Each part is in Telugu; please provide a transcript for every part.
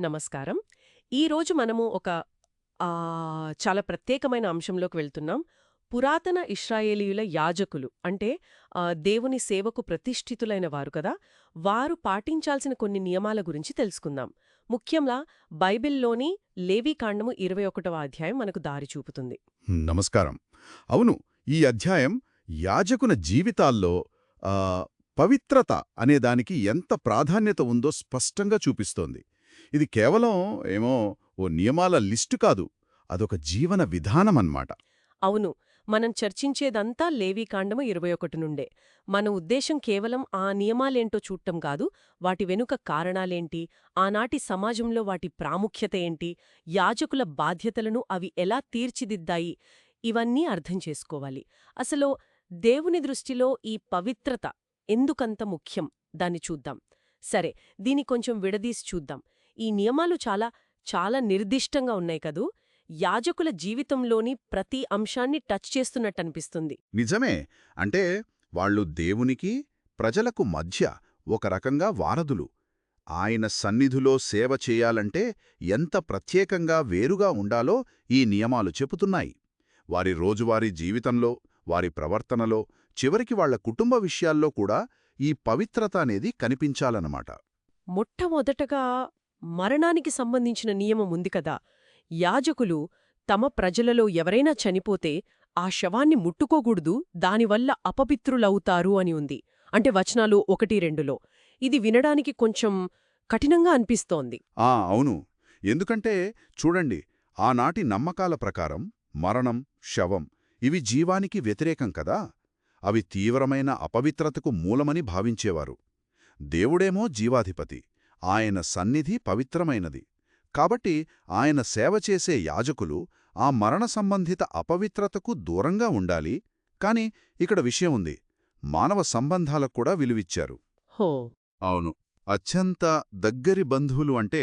నమస్కారం. ఈరోజు మనము ఒక చాలా ప్రత్యేకమైన అంశంలోకి వెళ్తున్నాం. పురాతన ఇస్రాయేలీయుల యాజకులు అంటే ఆ, దేవుని సేవకు ప్రతిష్ఠితులైన వారు కదా వారు పాటించాల్సిన కొన్ని నియమాల గురించి తెలుసుకుందాం. ముఖ్యంగా బైబిల్లోని లేవీకాండము ఇరవై ఒకటవ అధ్యాయం మనకు దారి చూపుతుంది. నమస్కారం. అవును ఈ అధ్యాయం యాజకున జీవితాల్లో ఆ, పవిత్రత అనే దానికి ఎంత ప్రాధాన్యత ఉందో స్పష్టంగా చూపిస్తోంది. ఇది కేవలం ఏమో ఓ నియమాల లిస్టు కాదు అదొక జీవన విధానమన్నమాట. అవును. మనం చర్చించేదంతా లేవీకాండము ఇరవై ఒకటి నుండే. మన ఉద్దేశం కేవలం ఆ నియమాలేంటో చూడటం కాదు వాటి వెనుక కారణాలేంటి ఆనాటి సమాజంలో వాటి ప్రాముఖ్యత ఏంటి యాజకుల బాధ్యతలను అవి ఎలా తీర్చిదిద్దాయి ఇవన్నీ అర్థం చేసుకోవాలి. అసలు దేవుని దృష్టిలో ఈ పవిత్రత ఎందుకంత ముఖ్యం? దాన్ని చూద్దాం. సరే దీని కొంచెం విడదీసి చూద్దాం. ఈ నియమాలు చాలా చాలా నిర్దిష్టంగా ఉన్నాయి కదూ. యాజకుల జీవితంలోని ప్రతి అంశాన్ని టచ్ చేస్తున్నట్టనిపిస్తుంది నిజమే. అంటే వాళ్ళు దేవునికి ప్రజలకు మధ్య ఒక రకంగా వారధులు. ఆయన సన్నిధిలో సేవ చేయాలంటే ఎంత ప్రత్యేకంగా వేరుగా ఉండాలో ఈ నియమాలు చెబుతున్నాయి. వారి రోజువారీ జీవితంలో వారి ప్రవర్తనలో చివరికి వాళ్ళ కుటుంబ విషయాల్లో కూడా ఈ పవిత్రత అనేది కనిపించాలన్నమాట. మొట్టమొదటగా మరణానికి సంబంధించిన నియమం ఉంది కదా. యాజకులు తమ ప్రజలలో ఎవరైనా చనిపోతే ఆ శవాన్ని ముట్టుకోకూడదు దానివల్ల అపవిత్రులవుతారు అని ఉంది. అంటే వచనాలు ఒకటి రెండులో. ఇది వినడానికి కొంచెం కఠినంగా అనిపిస్తోంది. ఆ అవును. ఎందుకంటే చూడండి ఆనాటి నమ్మకాల ప్రకారం మరణం శవం ఇవి జీవానికి వ్యతిరేకం కదా. అవి తీవ్రమైన అపవిత్రతకు మూలమని భావించేవారు. దేవుడేమో జీవాధిపతి. ఆయన సన్నిధి పవిత్రమైనది. కాబట్టి ఆయన సేవ చేసే యాజకులు ఆ మరణ సంబంధిత అపవిత్రతకు దూరంగా ఉండాలి. కాని ఇక్కడ విషయం ఉంది. మానవ సంబంధాలకు కూడా విలువిచ్చారు. హో! అవును. అత్యంత దగ్గరి బంధువులు అంటే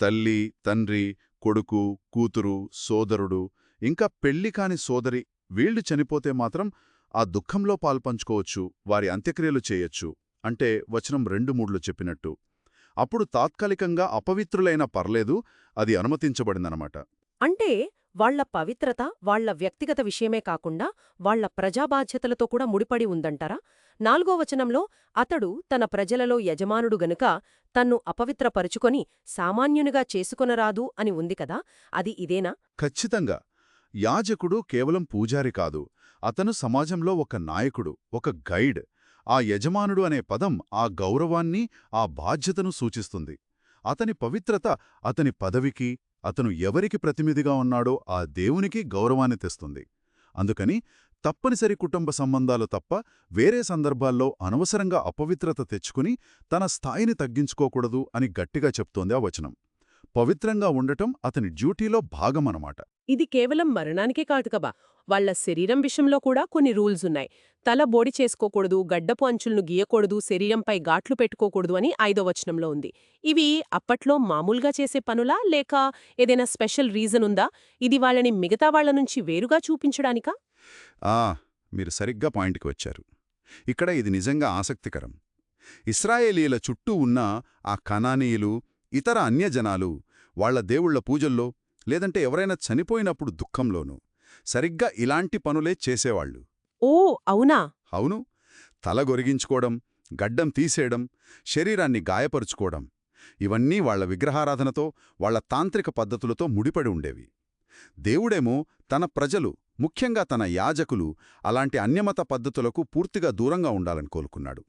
తల్లి తండ్రి కొడుకు కూతురు సోదరుడు ఇంకా పెళ్ళి కాని సోదరి వీళ్ళు చనిపోతే మాత్రం ఆ దుఃఖంలో పాల్పంచుకోవచ్చు వారి అంత్యక్రియలు చేయొచ్చు. అంటే వచనం రెండు మూడ్లు చెప్పినట్టు. అప్పుడు తాత్కాలికంగా అపవిత్రులైన పర్లేదు అది అనుమతించబడిందనమాట అంటే వాళ్ళ పవిత్రత వాళ్ళ వ్యక్తిగత విషయమే కాకుండా వాళ్ళ ప్రజాబాధ్యతలతో కూడా ముడిపడి ఉందంటారా? నాలుగో వచనంలో అతడు తన ప్రజలలో యజమానుడు గనుక తన్ను అపవిత్రపరుచుకొని సామాన్యునిగా చేసుకొనరాదు అని ఉంది కదా అది ఇదేనా? ఖచ్చితంగా. యాజకుడు కేవలం పూజారి కాదు అతను సమాజంలో ఒక నాయకుడు ఒక గైడ్. ఆ యజమానుడు అనే పదం ఆ గౌరవాన్ని ఆ బాధ్యతను సూచిస్తుంది. అతని పవిత్రత అతని పదవికి అతను ఎవరికి ప్రతినిధిగా ఉన్నాడో ఆ దేవునికి గౌరవాన్ని తెస్తుంది. అందుకని తప్పనిసరి కుటుంబ సంబంధాలు తప్ప వేరే సందర్భాల్లో అనవసరంగా అపవిత్రత తెచ్చుకుని తన స్థాయిని తగ్గించుకోకూడదు అని గట్టిగా చెప్తోంది ఆ వచనం. పవిత్రంగా ఉండటం అతని డ్యూటీలో భాగమనమాట. ఇది కేవలం మరణానికే కాదు కబా. వాళ్ళ శరీరం విషయంలో కూడా కొన్ని రూల్స్ ఉన్నాయి. తల బోడి చేసుకోకూడదు గడ్డపు అంచులను గీయకూడదు శరీరంపై గాట్లు పెట్టుకోకూడదు అని ఐదో వచనంలో ఉంది. ఇవి అప్పట్లో మామూలుగా చేసే పనులా లేక ఏదైనా స్పెషల్ రీజన్ ఉందా? ఇది వాళ్ళని మిగతా వాళ్ళ నుంచి వేరుగా చూపించడానికా? ఆ మీరు సరిగ్గా పాయింట్కి వచ్చారు. ఇక్కడ ఇది నిజంగా ఆసక్తికరం. ఇస్రాయేలీల చుట్టూ ఉన్న ఆ కనానీయులు ఇతర అన్యజనాలు వాళ్ళ దేవుళ్ళ పూజల్లో లేదంటే ఎవరైనా చనిపోయినప్పుడు దుఃఖంలోనూ సరిగ్గా ఇలాంటి పనులే చేసేవాళ్ళు ఓ అవునా? అవును. తల గొరిగించుకోవడం గడ్డం తీసేయడం శరీరాన్ని గాయపరుచుకోవడం ఇవన్నీ వాళ్ళ విగ్రహారాధనతో వాళ్ళ తాంత్రిక పద్ధతులతో ముడిపడి ఉండేవి. దేవుడేమో తన ప్రజలు ముఖ్యంగా తన యాజకులు అలాంటి అన్యమత పద్ధతులకు పూర్తిగా దూరంగా ఉండాలని కోలుకున్నాడు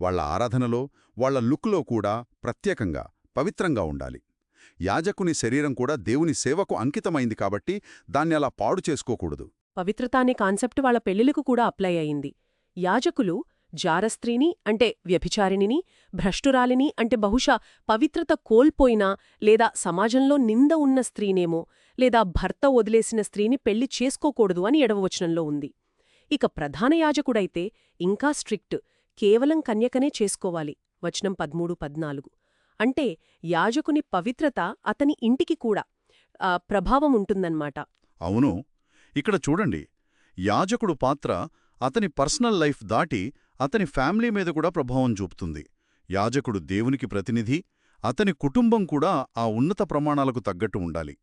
వాళ్ళ ఆరాధనలో వాళ్ళ లుక్లో కూడా ప్రత్యేకంగా పవిత్రంగా ఉండాలి. యాజకుని శరీరం కూడా దేవుని సేవకు అంకితమైంది కాబట్టి దాన్ని అలా పాడు చేసుకోకూడదు. పవిత్రత అనే కాన్సెప్ట్ వాళ్ళ పెళ్ళిలకు కూడా అప్లై అయింది. యాజకులు జారస్త్రీని అంటే వ్యభిచారిణిని భ్రష్టురాలిని అంటే బహుశా పవిత్రత కోల్పోయినా లేదా సమాజంలో నింద ఉన్న స్త్రీనేమో లేదా భర్త వదిలేసిన స్త్రీని పెళ్ళి చేసుకోకూడదు అని ఎడవవచనంలో ఉంది. ఇక ప్రధాన యాజకుడైతే ఇంకా స్ట్రిక్ట్ కేవలం కన్యకనే చేసుకోవాలి. వచనం పద్మూడు పద్నాలుగు. అంటే యాజకుని పవిత్రత అతని ఇంటికి కూడా ఆ, ప్రభావం ఉంటుందన్నమాట అవును. ఇక్కడ చూడండి యాజకుడు పాత్ర అతని పర్సనల్ లైఫ్ దాటి అతని ఫ్యామిలీ మీద కూడా ప్రభావం చూపుతుంది. యాజకుడు దేవునికి ప్రతినిధి అతని కుటుంబం కూడా ఆ ఉన్నత ప్రమాణాలకు తగ్గట్టు ఉండాలి.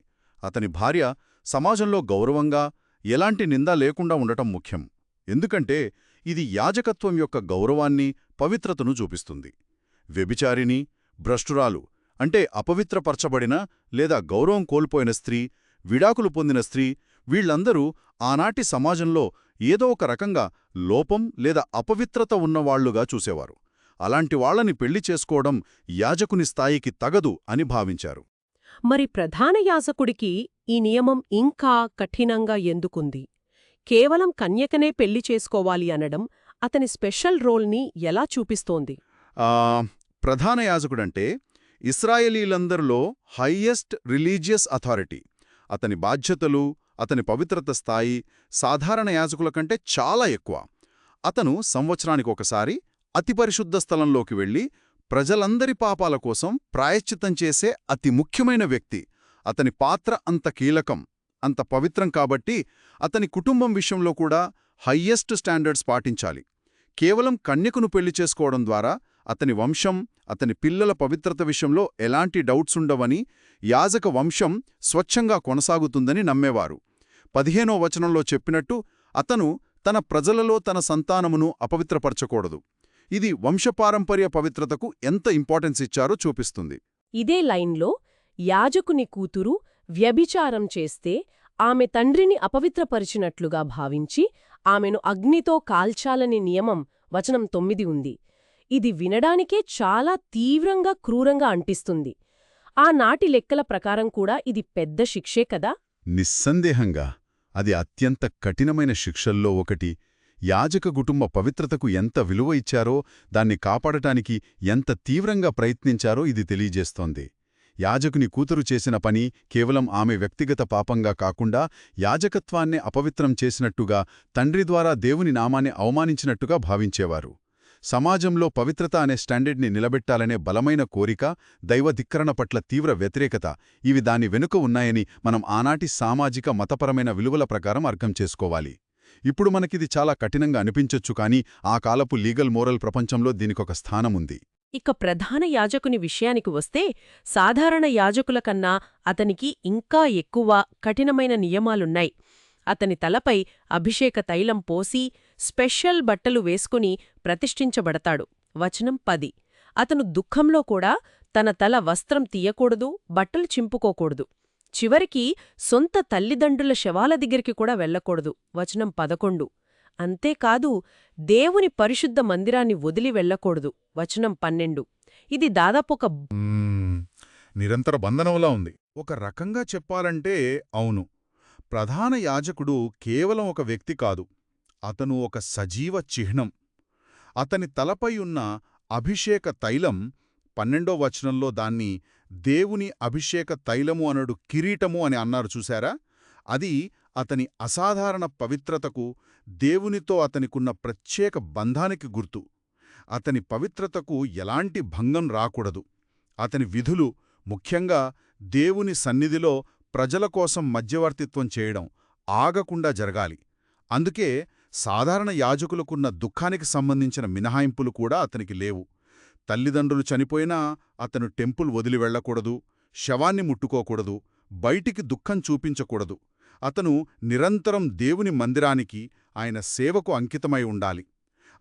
అతని భార్య సమాజంలో గౌరవంగా ఎలాంటి నిందా లేకుండా ఉండటం ముఖ్యం. ఎందుకంటే ఇది యాజకత్వం యొక్క గౌరవాన్ని పవిత్రతను చూపిస్తుంది. వ్యభిచారిని భ్రష్టురాలు అంటే అపవిత్రపరచబడిన లేదా గౌరవం కోల్పోయిన స్త్రీ విడాకులు పొందిన స్త్రీ వీళ్ళందరూ ఆనాటి సమాజంలో ఏదో ఒక రకంగా లోపం లేదా అపవిత్రత ఉన్నవాళ్ళుగా చూసేవారు. అలాంటి వాళ్ళని పెళ్ళి చేసుకోవడం యాజకుని స్థాయికి తగదు అని భావించారు. మరి ప్రధాన యాజకుడికి ఈ నియమం ఇంకా కఠినంగా ఎందుకుంది? కేవలం కన్యకనే పెళ్ళి చేసుకోవాలి అనడం అతని స్పెషల్ రోల్ని ఎలా చూపిస్తోంది? ఆ, ప్రధాన యాజకుడంటే ఇస్రాయేలీలందరిలో హయ్యెస్ట్ రిలీజియస్ అథారిటీ. అతని బాధ్యతలు అతని పవిత్రత స్థాయి సాధారణ యాజకుల కంటే చాలా ఎక్కువ. అతను సంవత్సరానికి ఒకసారి అతి పరిశుద్ధ స్థలంలోకి వెళ్ళి ప్రజలందరి పాపాల కోసం ప్రాయశ్చితం చేసే అతి ముఖ్యమైన వ్యక్తి. అతని పాత్ర అంత కీలకం అంత పవిత్రం కాబట్టి అతని కుటుంబం విషయంలో కూడా హయ్యెస్ట్ స్టాండర్డ్స్ పాటించాలి. కేవలం కన్యకును పెళ్ళి చేసుకోవడం ద్వారా అతని వంశం అతని పిల్లల పవిత్రత విషయంలో ఎలాంటి డౌట్స్ ఉండవని యాజక వంశం స్వచ్ఛంగా కొనసాగుతుందని నమ్మేవారు. పదిహేనో వచనంలో చెప్పినట్టు అతను తన ప్రజలలో తన సంతానమును అపవిత్రపరచకూడదు. ఇది వంశపారంపర్య పవిత్రతకు ఎంత ఇంపార్టెన్స్ ఇచ్చారో చూపిస్తుంది. ఇదే లైన్లో యాజకుని కూతురు వ్యభిచారం చేస్తే ఆమె తండ్రిని అపవిత్రపరిచినట్లుగా భావించి ఆమెను అగ్నితో కాల్చాలని నియమం వచనం తొమ్మిది ఉంది. ఇది వినడానికే చాలా తీవ్రంగా క్రూరంగా అంటిస్తుంది ఆనాటి లెక్కల ప్రకారం కూడా ఇది పెద్ద శిక్షే కదా? నిస్సందేహంగా అది అత్యంత కఠినమైన శిక్షల్లో ఒకటి. యాజక కుటుంబ పవిత్రతకు ఎంత విలువ ఇచ్చారో దాన్ని కాపాడటానికి ఎంత తీవ్రంగా ప్రయత్నించారో ఇది తెలియజేస్తోంది. యాజకుని కూతురు చేసిన పని కేవలం ఆమె వ్యక్తిగత పాపంగా కాకుండా యాజకత్వాన్నే అపవిత్రం చేసినట్టుగా తండ్రి ద్వారా దేవుని నామాన్ని అవమానించినట్టుగా భావించేవారు. సమాజంలో పవిత్రత అనే స్టాండర్డ్ని నిలబెట్టాలనే బలమైన కోరిక దైవధిక్కరణ పట్ల తీవ్ర వ్యతిరేకత ఇవి దాని వెనుక ఉన్నాయని మనం ఆనాటి సామాజిక మతపరమైన విలువల ప్రకారం అర్థం చేసుకోవాలి. ఇప్పుడు మనకిది చాలా కఠినంగా అనిపించొచ్చు కానీ ఆ కాలపు లీగల్ మోరల్ ప్రపంచంలో దీనికొక స్థానముంది. ఇక ప్రధాన యాజకుని విషయానికి వస్తే సాధారణ యాజకుల కన్నా అతనికి ఇంకా ఎక్కువ కఠినమైన నియమాలున్నాయి. అతని తలపై అభిషేక తైలం పోసి స్పెషల్ బట్టలు వేసుకుని ప్రతిష్ఠించబడతాడు. వచనం పది. అతను దుఃఖంలో కూడా తన తల వస్త్రం తీయకూడదు బట్టలు చింపుకోకూడదు. చివరికి సొంత తల్లిదండ్రుల శవాల దగ్గరికి కూడా వెళ్ళకూడదు. వచనం పదకొండు. అంతేకాదు దేవుని పరిశుద్ధ మందిరాన్ని వదిలి వెళ్ళకూడదు. వచనం పన్నెండు. ఇది దాదాపొక ఒక నిరంతర బంధనంలా ఉంది. ఒక రకంగా చెప్పాలంటే అవును. ప్రధాన యాజకుడు కేవలం ఒక వ్యక్తి కాదు. అతను ఒక సజీవ చిహ్నం. అతని తలపై ఉన్న అభిషేక తైలం పన్నెండో వచనంలో దాన్ని దేవుని అభిషేక తైలము అనడు కిరీటము అని అన్నారు చూశారా? అది అతని అసాధారణ పవిత్రతకు దేవునితో అతనికున్న ప్రత్యేక బంధానికి గుర్తు. అతని పవిత్రతకు ఎలాంటి భంగం రాకూడదు. అతని విధులు ముఖ్యంగా దేవుని సన్నిధిలో ప్రజల కోసం మధ్యవర్తిత్వం చేయడం ఆగకుండా జరగాలి. అందుకే సాధారణ యాజకులకున్న దుఃఖానికి సంబంధించిన మినహాయింపులు కూడా అతనికి లేవు. తల్లిదండ్రులు చనిపోయినా అతను టెంపుల్ వదిలి వెళ్ళకూడదు శవాన్ని ముట్టుకోకూడదు బయటికి దుఃఖం చూపించకూడదు. అతను నిరంతరం దేవుని మందిరానికి ఆయన సేవకు అంకితమై ఉండాలి.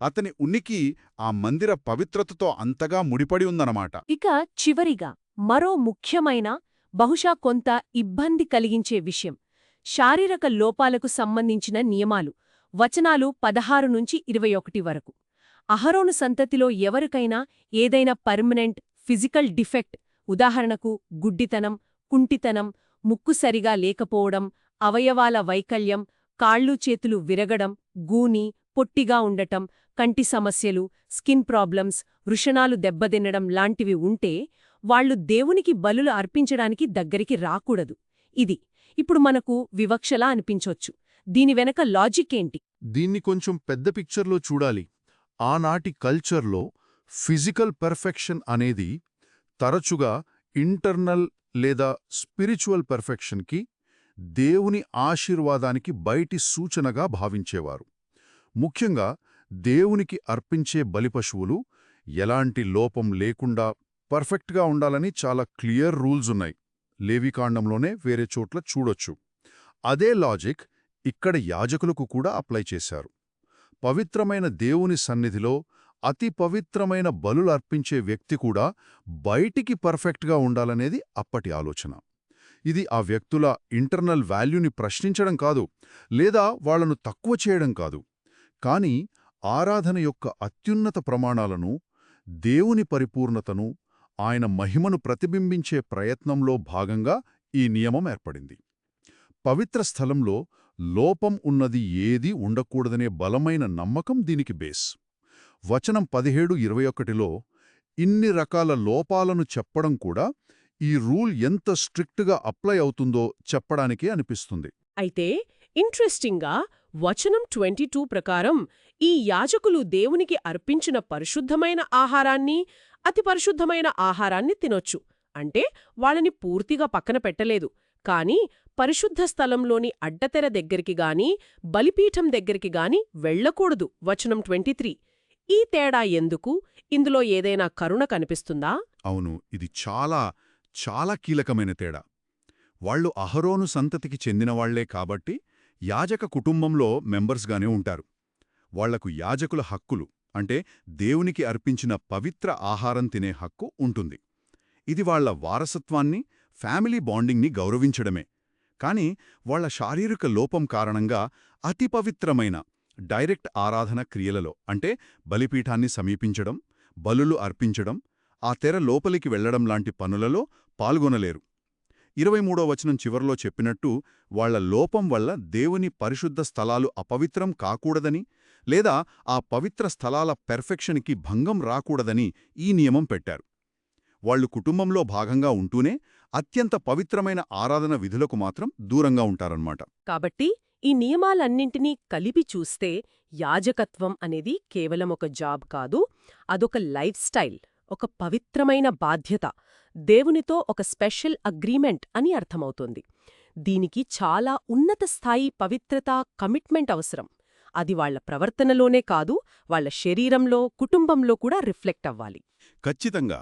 అతని ఉనికి ఆ మందిర పవిత్రతతో అంతగా ముడిపడి ఉందన్నమాట. ఇక చివరిగా మరో ముఖ్యమైన బహుశా కొంత ఇబ్బంది కలిగించే విషయం. శారీరక లోపాలకు సంబంధించిన నియమాలు. వచనాలు పదహారు నుంచి ఇరవై ఒకటి వరకు. అహరోను సంతతిలో ఎవరికైనా ఏదైనా పర్మనెంట్ ఫిజికల్ డిఫెక్ట్ ఉదాహరణకు గుడ్డితనం కుంటితనం ముక్కు సరిగా లేకపోవడం అవయవాల వైకల్యం కాళ్ళు చేతులు విరగడం గూని పొట్టిగా ఉండటం కంటి సమస్యలు స్కిన్ ప్రాబ్లమ్స్ వృషణాలు దెబ్బతినడం లాంటివి ఉంటే వాళ్ళు దేవునికి బలులు అర్పించడానికి దగ్గరికి రాకూడదు. ఇది ఇప్పుడు మనకు వివక్షలా అనిపించొచ్చు. దీని వెనక లాజిక్ ఏంటి? దీన్ని కొంచెం పెద్ద పిక్చర్లో చూడాలి. ఆనాటి కల్చర్లో ఫిజికల్ పర్ఫెక్షన్ అనేది తరచుగా ఇంటర్నల్ లేదా స్పిరిచువల్ పర్ఫెక్షన్కి దేవుని ఆశీర్వాదానికి బయటి సూచనగా భావించేవారు. ముఖ్యంగా దేవునికి అర్పించే బలిపశువులు ఎలాంటి లోపం లేకుండా పర్ఫెక్ట్గా ఉండాలని చాలా క్లియర్ రూల్స్ ఉన్నాయి. లేవికాండంలోనే వేరే చోట్ల చూడొచ్చు. అదే లాజిక్ ఇక్కడ యాజకులకు కూడా అప్లై చేశారు. పవిత్రమైన దేవుని సన్నిధిలో అతి పవిత్రమైన బలులు అర్పించే వ్యక్తి కూడా బయటికి పర్ఫెక్ట్గా ఉండాలనేది అప్పటి ఆలోచన. ఇది ఆ వ్యక్తుల ఇంటర్నల్ వాల్యూని ప్రశ్నించడం కాదు లేదా వాళ్ళను తక్కువ చేయడం కాదు. కాని ఆరాధన యొక్క అత్యున్నత ప్రమాణాలను దేవుని పరిపూర్ణతను ఆయన మహిమను ప్రతిబింబించే ప్రయత్నంలో భాగంగా ఈ నియమం ఏర్పడింది. పవిత్ర స్థలంలో లోపం ఉన్నది ఏదీ ఉండకూడదనే బలమైన నమ్మకం దీనికి బేస్. వచనం పదిహేడు ఇరవై ఒకటిలో ఇన్ని రకాల లోపాలను చెప్పడం కూడా ఈ రూల్ ఎంత స్ట్రిక్ట్గా అప్లై అవుతుందో చెప్పడానికే అనిపిస్తుంది. అయితే ఇంట్రెస్టింగ్గా వచనం ట్వంటీ టూ ప్రకారం ఈ యాజకులు దేవునికి అర్పించిన పరిశుద్ధమైన ఆహారాన్ని అతి పరిశుద్ధమైన ఆహారాన్ని తినొచ్చు. అంటే వాళ్ళని పూర్తిగా పక్కన పెట్టలేదు. కాని పరిశుద్ధ స్థలంలోని అడ్డతెర దగ్గరికి గాని బలిపీఠం దగ్గరికి గాని వెళ్ళకూడదు. వచనం ట్వంటీ త్రీ. ఈ తేడా ఎందుకు? ఇందులో ఏదైనా కరుణ కనిపిస్తుందా? అవును ఇది చాలా చాలా కీలకమైన తేడా. వాళ్ళు అహరోను సంతతికి చెందినవాళ్ళే కాబట్టి యాజక కుటుంబంలో మెంబర్స్గానే ఉంటారు. వాళ్ళకు యాజకుల హక్కులు అంటే దేవునికి అర్పించిన పవిత్ర ఆహారం తినే హక్కు ఉంటుంది. ఇది వాళ్ళ వారసత్వాన్ని ఫ్యామిలీ బాండింగ్ని గౌరవించడమే. కాని వాళ్ళ శారీరక లోపం కారణంగా అతి పవిత్రమైన డైరెక్ట్ ఆరాధన క్రియలలో అంటే బలిపీఠాన్ని సమీపించడం బలులు అర్పించడం ఆ తెర లోపలికి వెళ్ళడం లాంటి పనులలో పాల్గొనలేరు. ఇరవై మూడో వచనం చివర్లో చెప్పినట్టు వాళ్ళ లోపం వల్ల దేవుని పరిశుద్ధ స్థలాలు అపవిత్రం కాకూడదని లేదా ఆ పవిత్ర స్థలాల పెర్ఫెక్షన్కి భంగం రాకూడదని ఈ నియమం పెట్టారు. వాళ్ళు కుటుంబంలో భాగంగా ఉంటూనే అత్యంత పవిత్రమైన ఆరాధన విధులకు మాత్రం దూరంగా ఉంటారన్నమాట. కాబట్టి ఈ నియమాలన్నింటినీ కలిపి చూస్తే యాజకత్వం అనేది కేవలం ఒక జాబ్ కాదు అదొక లైఫ్ స్టైల్ ఒక పవిత్రమైన బాధ్యత దేవునితో ఒక స్పెషల్ అగ్రీమెంట్ అని అర్థమవుతోంది. దీనికి చాలా ఉన్నత స్థాయి పవిత్రత కమిట్మెంట్ అవసరం. అది వాళ్ళ ప్రవర్తనలోనే కాదు వాళ్ళ శరీరంలో కుటుంబంలో కూడా రిఫ్లెక్ట్ అవ్వాలి. ఖచ్చితంగా.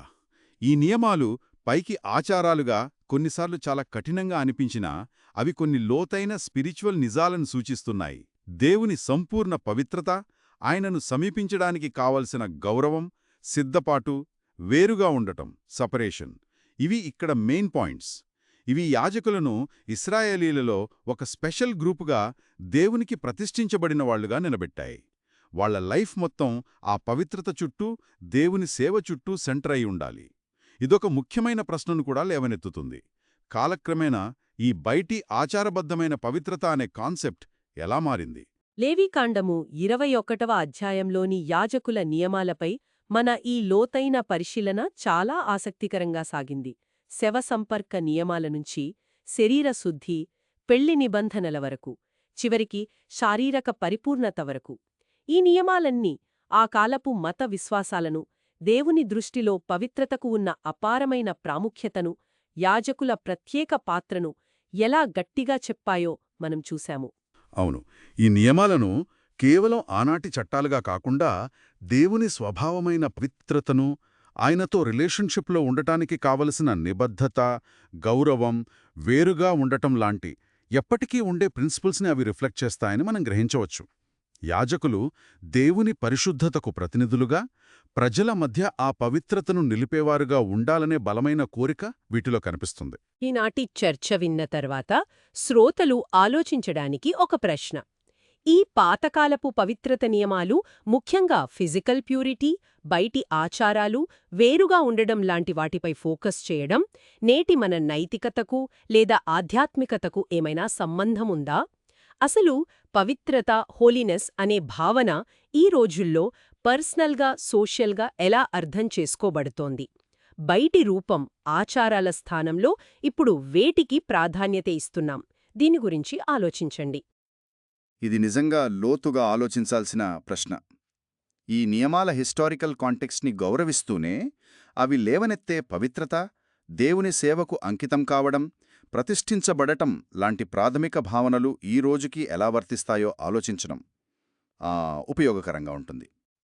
ఈ నియమాలు పైకి ఆచారాలుగా కొన్నిసార్లు చాలా కఠినంగా అనిపించినా అవి కొన్ని లోతైన స్పిరిచువల్ నిజాలను సూచిస్తున్నాయి. దేవుని సంపూర్ణ పవిత్రత ఆయనను సమీపించడానికి కావలసిన గౌరవం సిద్ధపాటు వేరుగా ఉండటం సపరేషన్. ఇవి ఇక్కడ మెయిన్ పాయింట్స్. ఇవి యాజకులను ఇస్రాయేలీలలో ఒక స్పెషల్ గ్రూపుగా దేవునికి ప్రతిష్ఠించబడిన వాళ్ళుగా నిలబెట్టాయి. వాళ్ళ లైఫ్ మొత్తం ఆ పవిత్రత చుట్టూ దేవుని సేవ చుట్టూ సెంటర్ అయి ఉండాలి. ఇదొక ముఖ్యమైన ప్రశ్నను కూడా లేవనెత్తుతుంది. కాలక్రమేణా ఈ బయటి ఆచారబద్ధమైన పవిత్రత అనే కాన్సెప్ట్ ఎలా మారింది? లేవీకాండము ఇరవై ఒకటవ అధ్యాయంలోని యాజకుల నియమాలపై మన ఈ లోతైన పరిశీలన చాలా ఆసక్తికరంగా సాగింది. శవ సంపర్క నియమాల నుంచి శరీర శుద్ధి పెళ్ళి నిబంధనల వరకు చివరికి శారీరక పరిపూర్ణత వరకు. ఈ నియమాలన్నీ ఆ కాలపు మత విశ్వాసాలను దేవుని దృష్టిలో పవిత్రతకు ఉన్న అపారమైన ప్రాముఖ్యతను యాజకుల ప్రత్యేక పాత్రను ఎలా గట్టిగా చెప్పాయో మనం చూశాము. అవును ఈ నియమాలను కేవలం ఆనాటి చట్టాలుగా కాకుండా దేవుని స్వభావమైన పవిత్రతను ఆయనతో రిలేషన్షిప్లో ఉండటానికి కావలసిన నిబద్ధత గౌరవం వేరుగా ఉండటం లాంటి ఎప్పటికీ ఉండే ప్రిన్సిపల్స్ని అవి రిఫ్లెక్ట్ చేస్తాయని మనం గ్రహించవచ్చు. యాజకులు దేవుని పరిశుద్ధతకు ప్రతినిధులుగా ప్రజల మధ్య ఆ పవిత్రతను నిలిపేవారుగా ఉండాలనే బలమైన కోరిక వీటిలో కనిపిస్తుంది. ఈనాటి చర్చ విన్న తర్వాత శ్రోతలు ఆలోచించడానికి ఒక ప్రశ్న. ఈ పాతకాలపు పవిత్రత నియమాలు ముఖ్యంగా ఫిజికల్ ప్యూరిటీ బయటి ఆచారాలు వేరుగా ఉండడం లాంటి వాటిపై ఫోకస్ చేయడం నేటి మన నైతికతకు లేదా ఆధ్యాత్మికతకు ఏమైనా సంబంధముందా? అసలు పవిత్రత హోలీనెస్ అనే భావన ఈ రోజుల్లో పర్సనల్గా సోషల్గా ఎలా అర్థం చేసుకోబడుతోంది? బయటి రూపం ఆచారాల స్థానంలో ఇప్పుడు వేటికి ప్రాధాన్యత ఇస్తున్నాం? దీని గురించి ఆలోచించండి. ఇది నిజంగా లోతుగా ఆలోచించాల్సిన ప్రశ్న. ఈ నియమాల హిస్టారికల్ కాంటెక్స్ట్ని గౌరవిస్తూనే అవి లేవనెత్తే పవిత్రత దేవుని సేవకు అంకితం కావడం ప్రతిష్ఠించబడటం లాంటి ప్రాథమిక భావనలు ఈ రోజుకి ఎలా వర్తిస్తాయో ఆలోచించడం ఆ, ఉపయోగకరంగా ఉంటుంది.